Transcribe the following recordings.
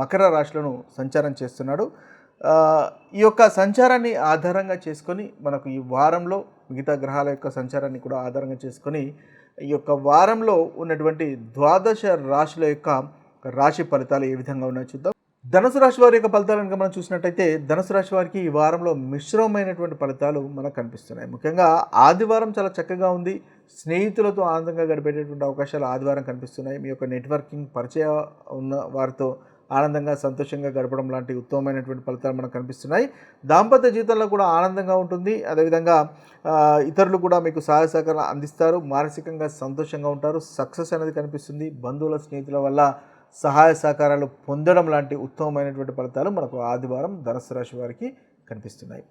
మకర రాశులను సంచారం చేస్తున్నాడు. ఈ యొక్క సంచారాన్ని ఆధారంగా చేసుకొని మనకు ఈ వారంలో మిగతా గ్రహాల యొక్క సంచారాన్ని కూడా ఆధారంగా చేసుకొని ఈ యొక్క వారంలో ఉన్నటువంటి ద్వాదశ రాశుల యొక్క రాశి ఫలితాలు ఏ విధంగా ఉన్నాయో చూద్దాం. ధనుసు రాశి వారి యొక్క ఫలితాలను కనుక మనం చూసినట్టయితే ధనుసు రాశి వారికి ఈ వారంలో మిశ్రమమైనటువంటి ఫలితాలు మనకు కనిపిస్తున్నాయి. ముఖ్యంగా ఆదివారం చాలా చక్కగా ఉంది. స్నేహితులతో ఆనందంగా గడిపేటటువంటి అవకాశాలు ఆదివారం కనిపిస్తున్నాయి. మీ యొక్క నెట్వర్కింగ్ పరిచయ ఉన్న వారితో ఆనందంగా సంతోషంగా గడపడం లాంటి ఉత్తమమైనటువంటి ఫలితాలు మనకు కనిపిస్తున్నాయి. దాంపత్య జీవితంలో కూడా ఆనందంగా ఉంటుంది. అదేవిధంగా ఇతరులు కూడా మీకు సహాయ సహకారాలు అందిస్తారు. మానసికంగా సంతోషంగా ఉంటారు. సక్సెస్ అనేది కనిపిస్తుంది. బంధువుల స్నేహితుల వల్ల సహాయ సహకారాలు పొందడం లాంటి ఉత్తమమైనటువంటి ఫలితాలు మనకు ఆదివారం ధనుసు రాశి వారికి కనిపిస్తున్నాయి.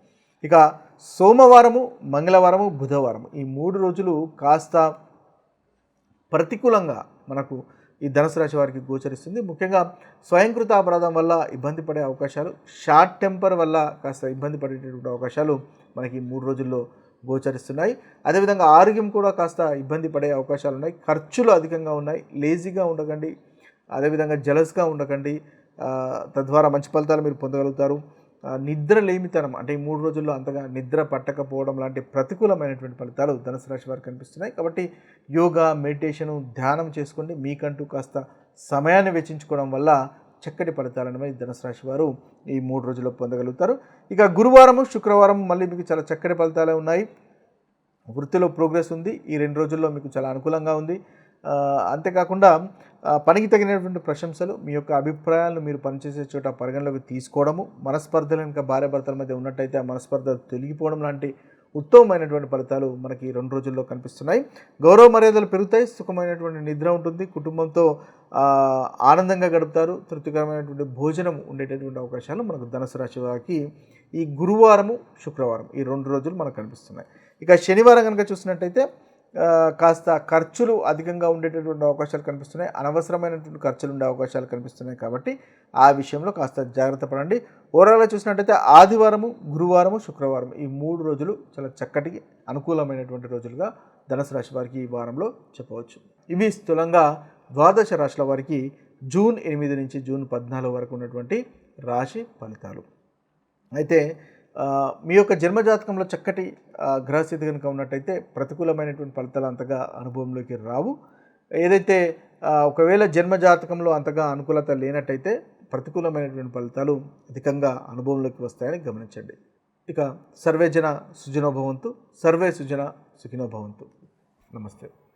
ఇక సోమవారము మంగళవారము బుధవారం ఈ మూడు రోజులు కాస్త ప్రతికూలంగా మనకు ఈ ధనుసు రాశి వారికి గోచరిస్తుంది. ముఖ్యంగా స్వయంకృత అపరాధం వల్ల ఇబ్బంది పడే అవకాశాలు షార్ట్ టెంపర్ వల్ల కాస్త ఇబ్బంది పడేటటువంటి అవకాశాలు మనకి మూడు రోజుల్లో గోచరిస్తున్నాయి. అదేవిధంగా ఆరోగ్యం కూడా కాస్త ఇబ్బంది పడే అవకాశాలు ఉన్నాయి. ఖర్చులు అధికంగా ఉన్నాయి. లేజీగా ఉండకండి. అదేవిధంగా జలస్గా ఉండకండి. తద్వారా మంచి ఫలితాలు మీరు పొందగలుగుతారు. నిద్ర లేమితనం. అంటే ఈ మూడు రోజుల్లో అంతగా నిద్ర పట్టకపోవడం లాంటి ప్రతికూలమైనటువంటి ఫలితాలు ధనుసు రాశి వారికి కనిపిస్తున్నాయి. కాబట్టి యోగా మెడిటేషను ధ్యానం చేసుకోండి. మీకంటూ కాస్త సమయాన్ని వెచ్చించుకోవడం వల్ల చక్కటి ఫలితాలను మరి ధనుసు రాశి వారు ఈ మూడు రోజుల్లో పొందగలుగుతారు. ఇక గురువారము శుక్రవారం మళ్ళీ మీకు చాలా చక్కటి ఫలితాలే ఉన్నాయి. వృత్తిలో ప్రోగ్రెస్ ఉంది. ఈ రెండు రోజుల్లో మీకు చాలా అనుకూలంగా ఉంది. అంతేకాకుండా పనికి తగినటువంటి ప్రశంసలు మీ యొక్క అభిప్రాయాలను మీరు పనిచేసే చోట పరిగణలోకి తీసుకోవడము మనస్పర్ధలు ఇంకా భార్య భర్తల మధ్య ఉన్నట్టయితే ఆ మనస్పర్ధ తొలగిపోవడం లాంటి ఉత్తమమైనటువంటి ఫలితాలు మనకి రెండు రోజుల్లో కనిపిస్తున్నాయి. గౌరవ మర్యాదలు పెరుగుతాయి సుఖమైనటువంటి నిద్ర ఉంటుంది కుటుంబంతో ఆనందంగా గడుపుతారు తృప్తికరమైనటువంటి భోజనం ఉండేటటువంటి అవకాశాలు మనకు ధనుసు రాశి వారికి ఈ గురువారము శుక్రవారం ఈ రెండు రోజులు మనకు కనిపిస్తున్నాయి. ఇక శనివారం కనుక చూసినట్టయితే కాస్త ఖర్చులు అధికంగా ఉండేటటువంటి అవకాశాలు కనిపిస్తున్నాయి. అనవసరమైనటువంటి ఖర్చులు ఉండే అవకాశాలు కనిపిస్తున్నాయి కాబట్టి ఆ విషయంలో కాస్త జాగ్రత్త పడండి. ఓవరాల్గా చూసినట్టయితే ఆదివారము గురువారము శుక్రవారం ఈ మూడు రోజులు చాలా చక్కటి అనుకూలమైనటువంటి రోజులుగా ధనుసు రాశి వారికి ఈ వారంలో చెప్పవచ్చు. ఇవి స్థూలంగా ద్వాదశ రాశుల వారికి జూన్ ఎనిమిది నుంచి జూన్ పద్నాలుగు వరకు ఉన్నటువంటి రాశి ఫలితాలు. అయితే మీ యొక్క జన్మజాతకంలో చక్కటి గ్రహస్థితి కనుక ఉన్నట్టయితే ప్రతికూలమైనటువంటి ఫలితాలు అంతగా అనుభవంలోకి రావు. ఏదైతే ఒకవేళ జన్మజాతకంలో అంతగా అనుకూలత లేనట్టయితే ప్రతికూలమైనటువంటి ఫలితాలు అధికంగా అనుభవంలోకి వస్తాయని గమనించండి. ఇక సర్వే జన సుజనోభవంతు సర్వే సుజన సుఖినోభవంతు. నమస్తే.